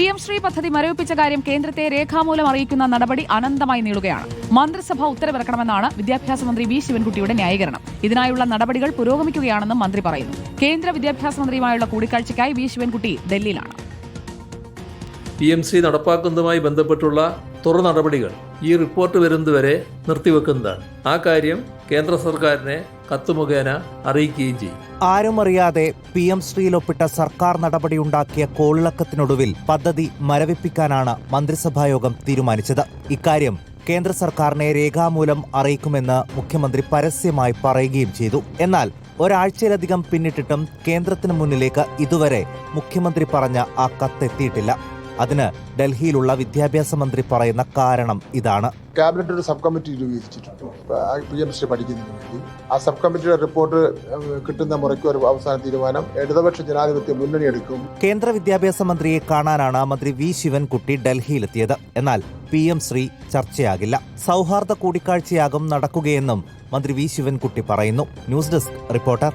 P M Shri പദ്ധതി മരവിപ്പിച്ച കാര്യം കേന്ദ്രത്തെ രേഖാമൂലം അറിയിക്കുന്ന നടപടി അനന്തമായി നീളുകയാണ്. മന്ത്രിസഭ ഉത്തരവിറക്കണമെന്നാണ് വിദ്യാഭ്യാസ മന്ത്രി വി ശിവൻകുട്ടിയുടെ ന്യായീകരണം. ഇതിനായുള്ള നടപടികൾ പുരോഗമിക്കുകയാണെന്നും മന്ത്രി പറയുന്നു. കേന്ദ്ര വിദ്യാഭ്യാസ മന്ത്രിയുമായുള്ള കൂടിക്കാഴ്ചയ്ക്കായി വി ശിവൻകുട്ടി ഡൽഹിയിലാണ്. പി എം സി നടപ്പാക്കുന്നതുമായി ബന്ധപ്പെട്ടുള്ള തുടർ നടപടികൾ ഈ റിപ്പോർട്ട് വരുന്നതുവരെ നിർത്തിവെക്കുന്നതാണ്. ആ കാര്യം കേന്ദ്ര സർക്കാരിനെ കത്ത് മുഖേന അറിയിക്കുകയും ചെയ്യും. ആരും അറിയാതെ പി എം ശ്രീയിലൊപ്പിട്ട സർക്കാർ നടപടി ഉണ്ടാക്കിയ കോളിളക്കത്തിനൊടുവിൽ പദ്ധതി മരവിപ്പിക്കാനാണ് മന്ത്രിസഭായോഗം തീരുമാനിച്ചത്. ഇക്കാര്യം കേന്ദ്ര സർക്കാരിനെ രേഖാമൂലം അറിയിക്കുമെന്ന് മുഖ്യമന്ത്രി പരസ്യമായി പറയുകയും ചെയ്തു. എന്നാൽ ഒരാഴ്ചയിലധികം പിന്നിട്ടിട്ടും കേന്ദ്രത്തിന് മുന്നിലേക്ക് ഇതുവരെ മുഖ്യമന്ത്രി പറഞ്ഞ ആ കത്തെത്തിയിട്ടില്ല. അതിന് ഡൽഹിയിലുള്ള വിദ്യാഭ്യാസ മന്ത്രി പറയുന്ന കാരണം ഇതാണ്. ക്യാബിനറ്റ് ഒരു സബ് കമ്മിറ്റി രൂപീകരിച്ചിട്ടുണ്ട്. പി എം ശ്രീ പഠിക്കുന്നതിന് വേണ്ടി ആ സബ് കമ്മിറ്റിയുടെ റിപ്പോർട്ട് കിട്ടുന്ന മുറയ്ക്ക് ഒരു അവസാന തീരുമാനം ഇടതുപക്ഷ ജനാധിപത്യ മുന്നണി എടുക്കും. കേന്ദ്ര വിദ്യാഭ്യാസ മന്ത്രിയെ കാണാനാണ് മന്ത്രി വി ശിവൻകുട്ടി ഡൽഹിയിലെത്തിയത്. എന്നാൽ പി എം ശ്രീ ചർച്ചയാകില്ല. സൗഹാർദ്ദ കൂടിക്കാഴ്ചയാകും നടക്കുകയെന്നും മന്ത്രി വി ശിവൻകുട്ടി പറയുന്നു. News desk reporter